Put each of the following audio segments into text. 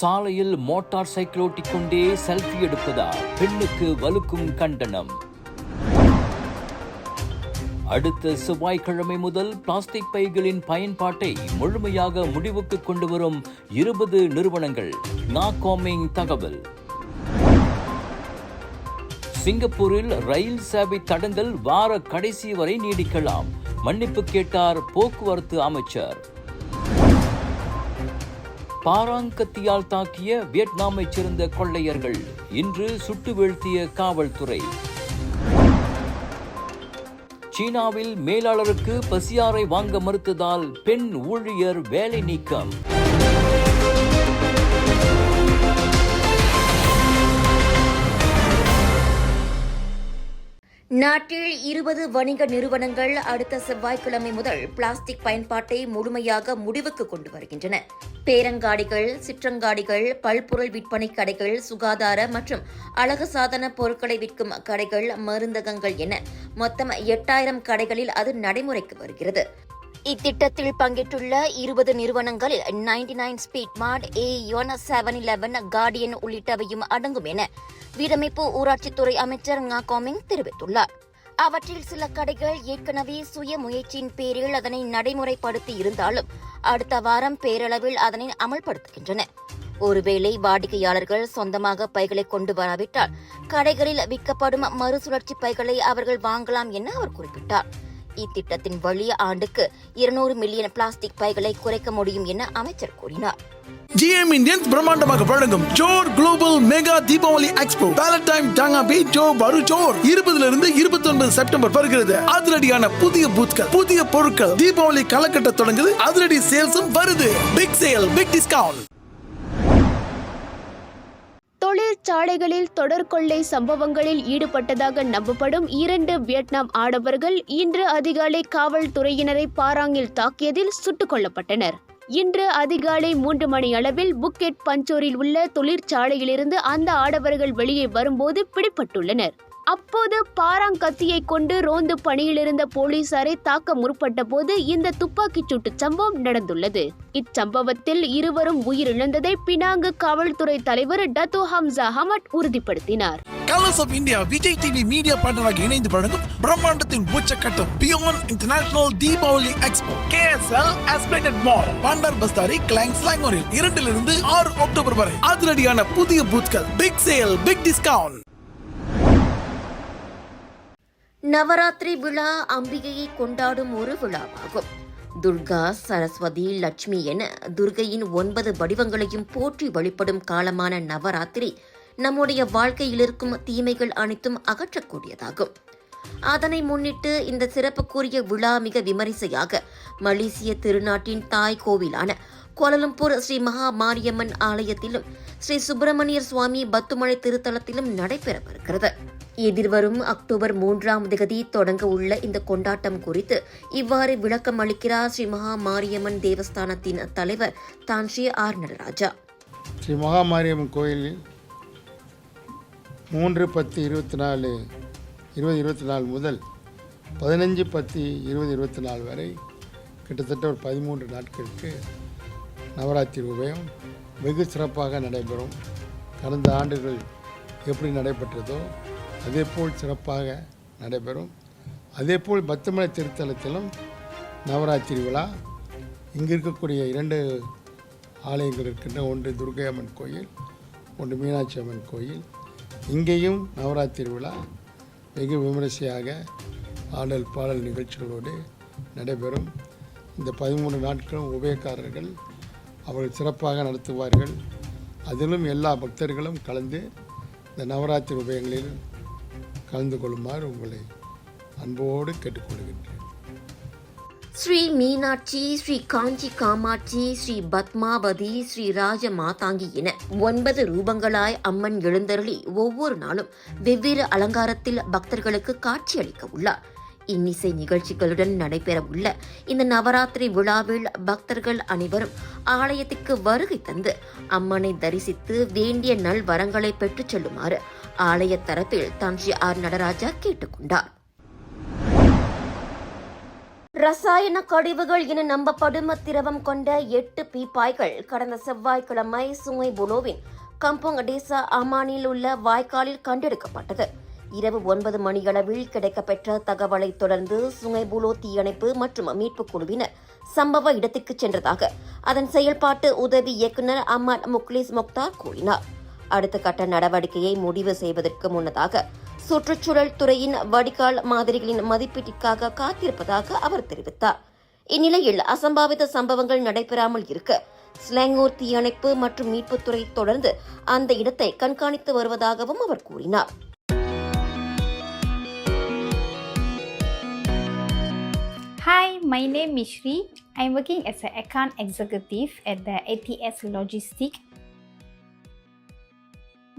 சாலையில் motor cycle ஓட்டிக்கொண்டே selfie எடுப்பதா பெண்ணுக்கு வலுக்கும் கண்டனம். அடுத்த செவ்வாய்க்கிழமை முதல் பிளாஸ்டிக் பைகளின் பயன்பாட்டை முழுமையாக முடிவுக்கு கொண்டு வரும் இருபது நிறுவனங்கள். நாகாமிங் தகவல். சிங்கப்பூரில் ரயில் சேவை தடங்கள் வார கடைசி வரை நீடிக்கலாம். மன்னிப்பு கேட்டார் போக்குவரத்து அமைச்சர். பாராங்கத்தியால் தாக்கிய வியட்நாமைச் சேர்ந்த கொள்ளையர்கள் இன்று சுட்டு வீழ்த்திய காவல்துறை. சீனாவில் மேலாளருக்கு பசியாரை வாங்க மறுத்ததால் பெண் ஊழியர் வேலை நீக்கம். நாட்டில் இருபது வணிக நிறுவனங்கள் அடுத்த செவ்வாய்க்கிழமை முதல் பிளாஸ்டிக் பயன்பாட்டை முழுமையாக முடிவுக்கு கொண்டு வருகின்றன. பேரங்காடிகள் சிற்றங்காடிகள் பல்பொருள் விற்பனை கடைகள் சுகாதார மற்றும் அழகு சாதன பொருட்களை விற்கும் கடைகள் மருந்தகங்கள் என மொத்தம் எட்டாயிரம் கடைகளில் அது நடைமுறைக்கு வருகிறது. இத்திட்டத்தில் பங்கேற்றுள்ள இருபது நிறுவனங்களில் ninety nine speed mart Aeon seven eleven Guardian உள்ளிட்டவையும் அடங்கும் என வீடமைப்பு ஊராட்சித்துறை அமைச்சர் ngா கோமிங் தெரிவித்துள்ளார். அவற்றில் சில கடைகள் ஏற்கனவே சுய முயற்சியின் பேரில் அதனை நடைமுறைப்படுத்தி இருந்தாலும் அடுத்த வாரம் பேரளவில் அதனை அமல்படுத்துகின்றன. ஒருவேளை வாடிக்கையாளர்கள் சொந்தமாக பைகளை கொண்டு வராவிட்டால் கடைகளில் விற்கப்படும் மறுசுழற்சி பைகளை அவர்கள் வாங்கலாம் என அவர் குறிப்பிட்டார். இத்திட்டத்தின் வழி ஆண்டுக்கு இருநூறு மில்லியன் பிளாஸ்டிக் பைகளை குறைக்க முடியும் என அமைச்சர் கூறினார். ஜிஎம் இந்தியன்ஸ் பிரம்மாண்டமாக வழங்கும் Johor global mega Deepavali expo பேலடைம் டாங்கா பி ஜோ வரு ஜோர் இருபதுல இருந்து இருபத்தி ஒன்பது செப்டம்பர் வருகிறது. அதிரடியான புதிய பூத்கள் புதிய பொருட்கள் தீபாவளி கலக்கட்ட தொடங்குது. அதிரடி சேல்ஸும் வருது. பிக் சேல் பிக் டிஸ்கவுண்ட் தொழிற்சாலைகளில் தொடர்கொள்ளை சம்பவங்களில் ஈடுபட்டதாக நம்பப்படும் இரண்டு வியட்நாம் ஆடவர்கள் இன்று அதிகாலை காவல்துறையினரை பாராங்கில் தாக்கியதில் சுட்டுக் கொல்லப்பட்டனர். இன்று அதிகாலை மூன்று மணி அளவில் புக்கெட் பஞ்சோரில் உள்ள தொழிற்சாலையிலிருந்து அந்த ஆடவர்கள் வெளியே வரும்போது பிடிபட்டுள்ளனர். அப்போது பாராங்கத்தியை கொண்டு ரோந்து பணியிலிருந்த போலீசாரை தாக்க முற்பட்ட போது இந்த துப்பாக்கிச் சூட்டு சம்பவம் நடந்துள்ளது. இச்சம்பவத்தில் இருவரும் உயிரிழந்ததை பினாங்கு காவல்துறை தலைவர் டத்து ஹம்சா ஹமட் உறுதிப்படுத்தினார். Colours of India Vijay TV media பார்ட்னராக இணைந்து வழங்கும் பிரம்மாண்டத்தின் உச்சக்கட்ட peon international Deepavali expo KSL Esplanade mall Bandar Bestari Klang ஸ்லாங்கோரில் இரண்டிலிருந்து ஆறு அக்டோபர் வரை அதிரடியான புதிய பூத்கள் big sale big discount Navaratri விழா அம்பிகையை கொண்டாடும் ஒரு விழாவாகும். துர்கா சரஸ்வதி லட்சுமி என துர்கையின் ஒன்பது வடிவங்களையும் போற்றி வழிபடும் காலமான நவராத்திரி நம்முடைய வாழ்க்கையில் இருக்கும் தீமைகள் அனைத்தும் அகற்றக்கூடியதாகும். அதனை முன்னிட்டு இந்த சிறப்புக்குரிய விழா மிக விமரிசையாக மலேசிய திருநாட்டின் தாய் கோவிலான கோலலம்பூர் ஸ்ரீ மகா மாரியம்மன் ஆலயத்திலும் ஸ்ரீ சுப்பிரமணியர் சுவாமி பத்துமலை திருத்தலத்திலும் நடைபெறவிருக்கிறது. எதிர்வரும் அக்டோபர் மூன்றாம் திகதி தொடங்க உள்ள இந்த கொண்டாட்டம் குறித்து இவ்வாறு விளக்கம் அளிக்கிறார் ஸ்ரீ மகா மாரியம்மன் தேவஸ்தானத்தின் தலைவர் தான் ஸ்ரீ ஆர் நடராஜா. ஸ்ரீ மகா மாரியம்மன் கோயிலில் மூன்று பத்து இருபத்தி நாலு இருபது இருபத்தி நாலு முதல் பதினஞ்சு பத்து இருபது இருபத்தி நாலு வரை கிட்டத்தட்ட ஒரு பதிமூன்று நாட்களுக்கு நவராத்திரி உபயம் வெகு சிறப்பாக நடைபெறும். கடந்த ஆண்டுகள் எப்படி நடைபெற்றதோ அதேபோல் சிறப்பாக நடைபெறும். அதேபோல் பத்துமலை திருத்தலத்திலும் நவராத்திரி விழா. இங்கே இருக்கக்கூடிய இரண்டு ஆலயங்கள் இருக்கின்ற ஒன்று துர்கை அம்மன் கோயில் ஒன்று மீனாட்சி அம்மன் கோயில். இங்கேயும் நவராத்திரி விழா வெகு விமரிசையாக ஆடல் பாடல் நிகழ்ச்சிகளோடு நடைபெறும். இந்த பதிமூணு நாட்களும் உபயக்காரர்கள் அவர்கள் சிறப்பாக நடத்துவார்கள். அதிலும் எல்லா பக்தர்களும் கலந்து இந்த நவராத்திரி உபயங்களில் கலந்து கொள்ளுமாறு உங்களை அன்போடு கேட்டுக்கொள்கின்றேன். ஸ்ரீ மீனாட்சி ஸ்ரீ காஞ்சி காமாட்சி ஸ்ரீ பத்மாவதி ஸ்ரீ ராஜ மாதாங்கி என ஒன்பது ரூபங்களாய் அம்மன் எழுந்தருளி ஒவ்வொரு நாளும் வெவ்வேறு அலங்காரத்தில் பக்தர்களுக்கு காட்சியளிக்க உள்ளார். இன்னிசை நிகழ்ச்சிகளுடன் நடைபெற உள்ள இந்த நவராத்திரி விழாவில் பக்தர்கள் அனைவரும் ஆலயத்திற்கு வருகை தந்து அம்மனை தரிசித்து வேண்டிய நல்வரங்களை பெற்றுச் செல்லுமாறு ஆலய தரப்பில் தான் ஆர் நடராஜா கேட்டுக்கொண்டார். ரசாயன கழிவுகள் என நம்பப்படும் திரவம் கொண்ட எட்டு பீப்பாய்கள் கடந்த செவ்வாய்க்கிழமை சுங்கை புலோவின் கம்போங் டேசா அமானில் உள்ள வாய்க்காலில் கண்டெடுக்கப்பட்டது. இரவு ஒன்பது மணியளவில் கிடைக்கப்பெற்ற தகவலை தொடர்ந்து சுங்கை புலோ தீயணைப்பு மற்றும் மீட்புக் குழுவினர் சம்பவ இடத்துக்கு சென்றதாக அதன் செயல்பாட்டு உதவி இயக்குநர் அம்மான் முக்லிஸ் மொக்தார் கூறினார். அடுத்த கட்ட நடவடிக்கையை முடிவு செய்வதற்கு முன்னதாக சுற்றுச்சூழல் துறையின் வடிகால் மாதிரிகளின் மதிப்பீட்டிற்காக காத்திருப்பதாக அவர் தெரிவித்தார் இந்நிலையில் அசம்பாவித சம்பவங்கள் நடைபெறாமல் இருக்க ஸ்லாங்கூர் தீயணைப்பு மற்றும் மீட்புத்துறை தொடர்ந்து அந்த இடத்தை கண்காணித்து வருவதாகவும் அவர் கூறினார் Hi, my name is Shri. I'm working as an account executive at the ATS Logistic.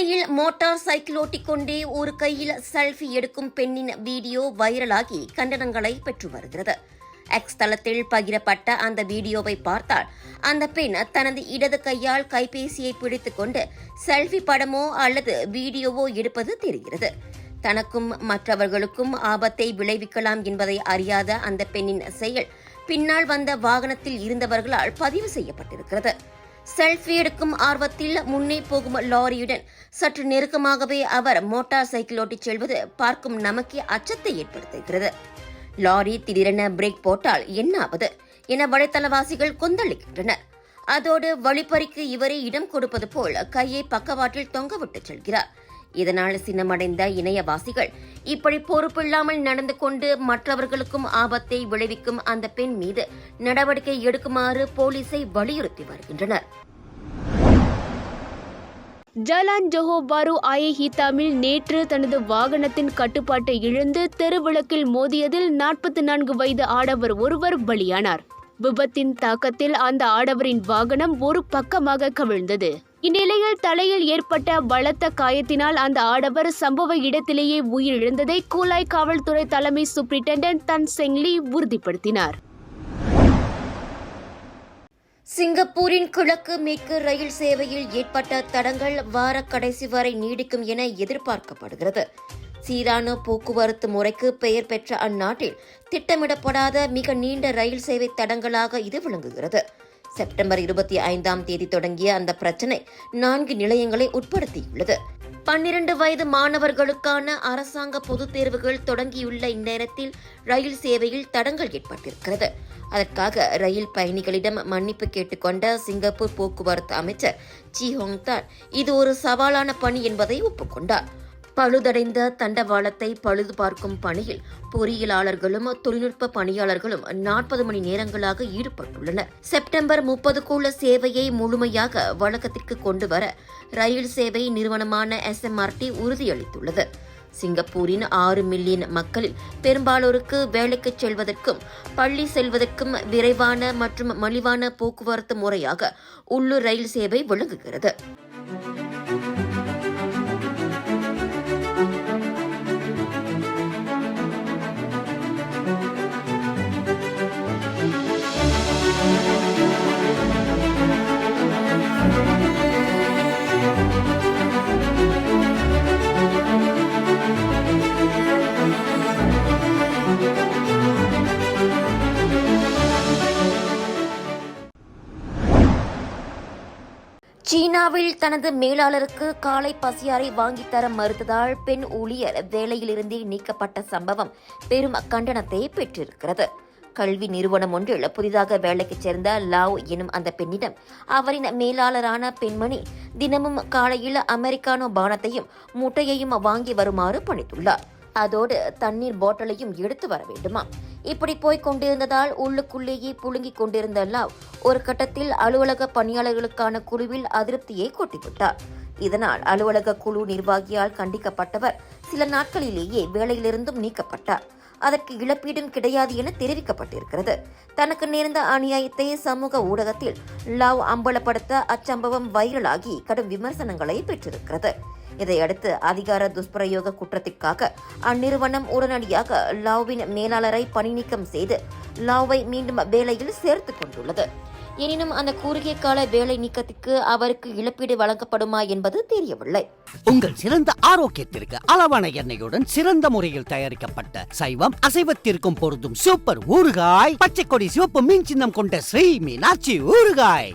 சென்னையில் மோட்டார் சைக்கிள் ஓட்டிக்கொண்டே ஒரு கையில் செல்ஃபி எடுக்கும் பெண்ணின் வீடியோ வைரலாகி கண்டனங்களை பெற்று வருகிறது. எக்ஸ் தளத்தில் பகிரப்பட்ட அந்த வீடியோவை பார்த்தால் அந்த பெண் தனது இடது கையால் கைபேசியை பிடித்துக்கொண்டு செல்ஃபி படமோ அல்லது வீடியோவோ எடுப்பது தெரிகிறது. தனக்கும் மற்றவர்களுக்கும் ஆபத்தை விளைவிக்கலாம் என்பதை அறியாத அந்த பெண்ணின் செயல் பின்னால் வந்த வாகனத்தில் இருந்தவர்களால் பதிவு செய்யப்பட்டிருக்கிறது. செல்ஃபி எடுக்கும் ஆர்வத்தில் முன்னே போகும் லாரியுடன் சற்று நெருக்கமாகவே அவர் மோட்டார் சைக்கிள் ஓட்டிச் செல்வது பார்க்கும் நமக்கே அச்சத்தை ஏற்படுத்துகிறது. லாரி திடீரென பிரேக் போட்டால் என்ன ஆவது என வலைத்தளவாசிகள் கொந்தளிக்கின்றனர். அதோடு வழிப்பறிக்கு இவரே இடம் கொடுப்பது போல் கையை பக்கவாட்டில் தொங்கவிட்டு செல்கிறார். இதனால் சின்னமடைந்த இணையவாசிகள் இப்படி பொறுப்பில்லாமல் நடந்து கொண்டு மற்றவர்களுக்கும் ஆபத்தை விளைவிக்கும் அந்த பெண் மீது நடவடிக்கை எடுக்குமாறு போலீசை வலியுறுத்தி வருகின்றனர். ஜலான் ஜொஹோபாரு ஆயஹிதாமில் நேற்று தனது வாகனத்தின் கட்டுப்பாட்டை இழந்து தெருவிளக்கில் மோதியதில் நாற்பத்தி நான்கு வயது ஆடவர் ஒருவர் பலியானார். விபத்தின் தாக்கத்தில் அந்த ஆடவரின் வாகனம் ஒரு பக்கமாக கவிழ்ந்தது. இந்நிலையில் தலையில் ஏற்பட்ட பலத்த காயத்தினால் அந்த ஆடவர் சம்பவ இடத்திலேயே உயிரிழந்ததை கூலாய் காவல்துறை தலைமை சூப்பரிண்டென்டென்ட் தன் செங்லி உறுதிப்படுத்தினார். சிங்கப்பூரின் கிழக்கு மேற்கு ரயில் சேவையில் ஏற்பட்ட தடங்கள் வார கடைசி வரை நீடிக்கும் என எதிர்பார்க்கப்படுகிறது. சீரான போக்குவரத்து முறைக்கு பெயர் பெற்ற அந்நாட்டில் திட்டமிடப்படாத மிக நீண்ட ரயில் சேவை தடங்களாக இது விளங்குகிறது. செப்டம்பர் இருபத்தி ஐந்தாம் தேதி தொடங்கிய அந்த பிரச்சினை நான்கு நிலையங்களை உட்படுத்தியுள்ளது. பன்னிரண்டு வயது மாணவர்களுக்கான அரசாங்க பொதுத் தேர்வுகள் தொடங்கியுள்ள இந்நேரத்தில் ரயில் சேவையில் தடங்கள் ஏற்பட்டிருக்கிறது. அதற்காக ரயில் பயணிகளிடம் மன்னிப்பு கேட்டுக்கொண்ட சிங்கப்பூர் போக்குவரத்து அமைச்சர் ஜி ஹோங்தான் இது ஒரு சவாலான பணி என்பதை ஒப்புக்கொண்டார். பழுதடைந்த தண்டவாளத்தை பழுது பார்க்கும் பணியில் பொறியியலாளர்களும் தொழில்நுட்ப பணியாளர்களும் நாற்பது மணி நேரங்களாக ஈடுபட்டுள்ளனர். செப்டம்பர் முப்பதுக்குள்ள சேவையை முழுமையாக வழக்கத்திற்கு கொண்டு வர ரயில் சேவை நிறுவனமான எஸ்எம்ஆர்டி உறுதியளித்துள்ளது. சிங்கப்பூரின் ஆறு மில்லியன் மக்களில் பெரும்பாலோருக்கு வேலைக்கு செல்வதற்கும் பள்ளி செல்வதற்கும் விரைவான மற்றும் மலிவான போக்குவரத்து முறையாக உள்ளூர் ரயில் சேவை விளங்குகிறது. சீனாவில் தனது மேலாளருக்கு காலை பசியாரை வாங்கித் தர மறுத்ததால் பெண் ஊழியர் வேலையிலிருந்தே நீக்கப்பட்ட சம்பவம் பெரும் கண்டனத்தை பெற்றிருக்கிறது. கல்வி நிறுவனம் ஒன்றில் புதிதாக வேலைக்கு சேர்ந்த லாவ் எனும் அந்த பெண்ணிடம் அவரின் மேலாளரான பெண்மணி தினமும் காலையில் அமெரிக்கானோ பானத்தையும் முட்டையையும் வாங்கி வருமாறு பணித்துள்ளார். அதோடு தண்ணீர் பாட்டிலையும் எடுத்து வர வேண்டுமா இப்படி போய்க் கொண்டிருந்ததால் உள்ளுக்குள்ளேயே புழுங்கிக் கொண்டிருந்த லவ் ஒரு கட்டத்தில் அலுவலக பணியாளர்களுக்கான குழுவில் அதிருப்தியை கொட்டிவிட்டார். இதனால் அலுவலக குழு நிர்வாகியால் கண்டிக்கப்பட்டவர் சில நாட்களிலேயே வேலையிலிருந்தும் நீக்கப்பட்டார். அதற்கு இழப்பீடும் கிடையாது என தெரிவிக்கப்பட்டிருக்கிறது. தனக்கு நேர்ந்த அநியாயத்தை சமூக ஊடகத்தில் லாவ் அம்பலப்படுத்த அச்சம்பவம் வைரலாகி கடும் விமர்சனங்களை பெற்றிருக்கிறது. இதையடுத்து அதிகார துஷ்பிரயோக குற்றத்திற்காக அந்நிறுவனம் உடனடியாக லாவின் மேலாளரை பணிநீக்கம் செய்து லாவை மீண்டும் வேலையில் சேர்த்துக் கொண்டுள்ளது. எனினும் அந்த குறுகிய கால வேலை நீக்கத்திற்கு அவருக்கு இழப்பீடு வழங்கப்படுமா என்பது தெரியவில்லை. உங்கள் சிறந்த ஆரோக்கியத்திற்கு அளவான எண்ணெயுடன் சிறந்த முறையில் தயாரிக்கப்பட்ட சைவம் அசைவத்திற்கும் பொருந்தும் சூப்பர் ஊறுகாய் பச்சை கொடி சிவப்பு மீன் சின்னம் கொண்ட ஸ்ரீ மீனாட்சி ஊறுகாய்.